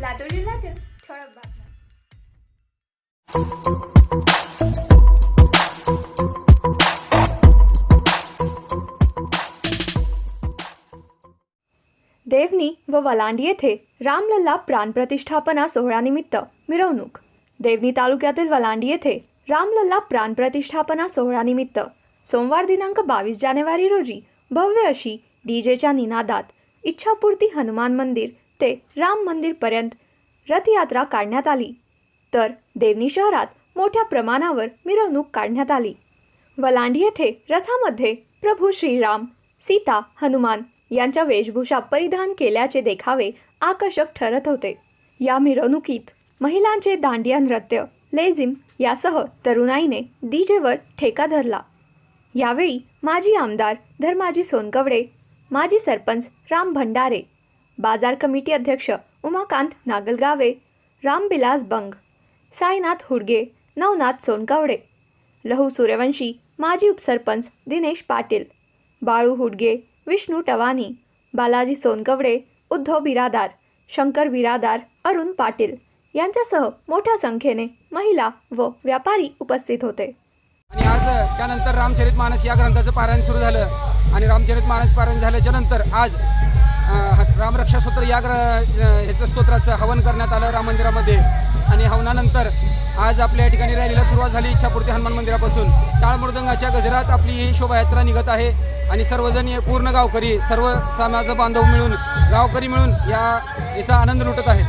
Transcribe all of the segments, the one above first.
लातूर जिल्ह्यातील ठळक बातम्या देवनी व वलांडी येथे रामलल्ला प्राणप्रतिष्ठापना सोहळ्यानिमित्त मिरवणूक. देवनी तालुक्यातील वलांडी येथे रामलल्ला प्राणप्रतिष्ठापना सोहळ्यानिमित्त सोमवार दिनांक बावीस जानेवारी रोजी भव्य अशी डीजेच्या निनादात इच्छापूर्ती हनुमान मंदिर ते राम मंदिरपर्यंत रथयात्रा काढण्यात आली. तर देवनी शहरात मोठ्या प्रमाणावर मिरवणूक काढण्यात आली. वलांडी येथे रथामध्ये प्रभू श्रीराम सीता हनुमान यांच्या वेशभूषा परिधान केल्याचे देखावे आकर्षक ठरत होते. या मिरवणुकीत महिलांचे दांडिया नृत्य लेझिम यासह तरुणाईने डीजेवर ठेका धरला. यावेळी माजी आमदार धर्माजी सोनकवडे माजी सरपंच राम भंडारे बाजार कमिटी अध्यक्ष उमाकांत नागलगावे रामबिलास बंग साईनाथ हुडगे नवनाथ सोनकवडे लहू सूर्यवंशी माजी उपसरपंच दिनेश पाटील बाळू हुडगे विष्णू टवानी बालाजी सोनकवडे उद्धव बिरादार शंकर बिरादार अरुण पाटील यांच्यासह मोठ्या संख्येने महिला व व्यापारी उपस्थित होते. आणि आज त्यानंतर रामचरित मानस या ग्रंथाचं पारायण सुरू झालं. आणि रामचरित मानस पारायण झाल्याच्यानंतर आज रामरक्षा स्तोत्र या ग्र ह्याचं स्तोत्राचं हवन करण्यात आलं राम मंदिरामध्ये. आणि हवनानंतर आज आपल्या या ठिकाणी रॅलीला सुरुवात झाली इच्छापूर्ती हनुमान मंदिरापासून. टाळमृदंगाच्या गजरात आपली ही शोभायात्रा निघत आहे. आणि सर्वजण पूर्ण गावकरी सर्व समाज बांधव मिळून गावकरी मिळून या याचा आनंद लुटत आहेत.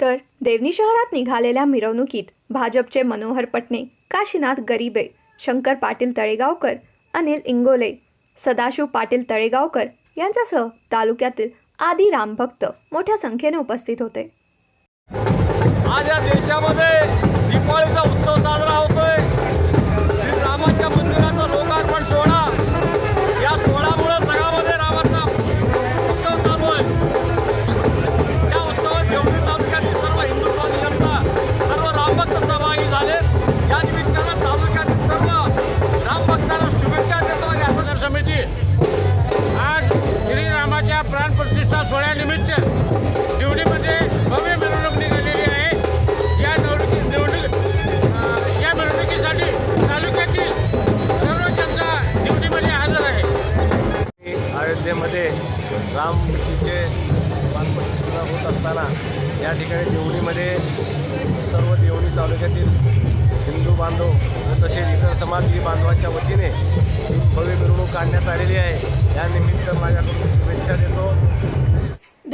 तर देवणी शहरात निघालेल्या मिरवणुकीत भाजपचे मनोहर पटणे काशीनाथ गरीबे शंकर पाटील तळेगावकर अनिल इंगोले सदाशिव पाटील तळेगावकर यांच्यासह तालुक्यातील आदी रामभक्त मोठ्या संख्येने उपस्थित होते. आज या देशामध्ये दिवाळीचा उत्सव साजरा होतो प्राणप्रतिष्ठा सोहळ्यानिमित्त दिवडीमध्ये भव्य मिरवणूक निघालेली आहे. या निवडणुकी निवडणूक या मिरवणुकीसाठी तालुक्यातील सर्व जनता दिवडीमध्ये हजर आहे. अयोध्येमध्ये रामचे प्राणप्रतिष्ठा होत असताना या ठिकाणी निवडीमध्ये सर्व देवणी तालुक्यातील हिंदू बांधव तसेच इतर समाजी बांधवांच्या वतीने भव्य मिरवणूक काढण्यात आलेली आहे. यानिमित्त माझ्याकडून शुभेच्छा देतो.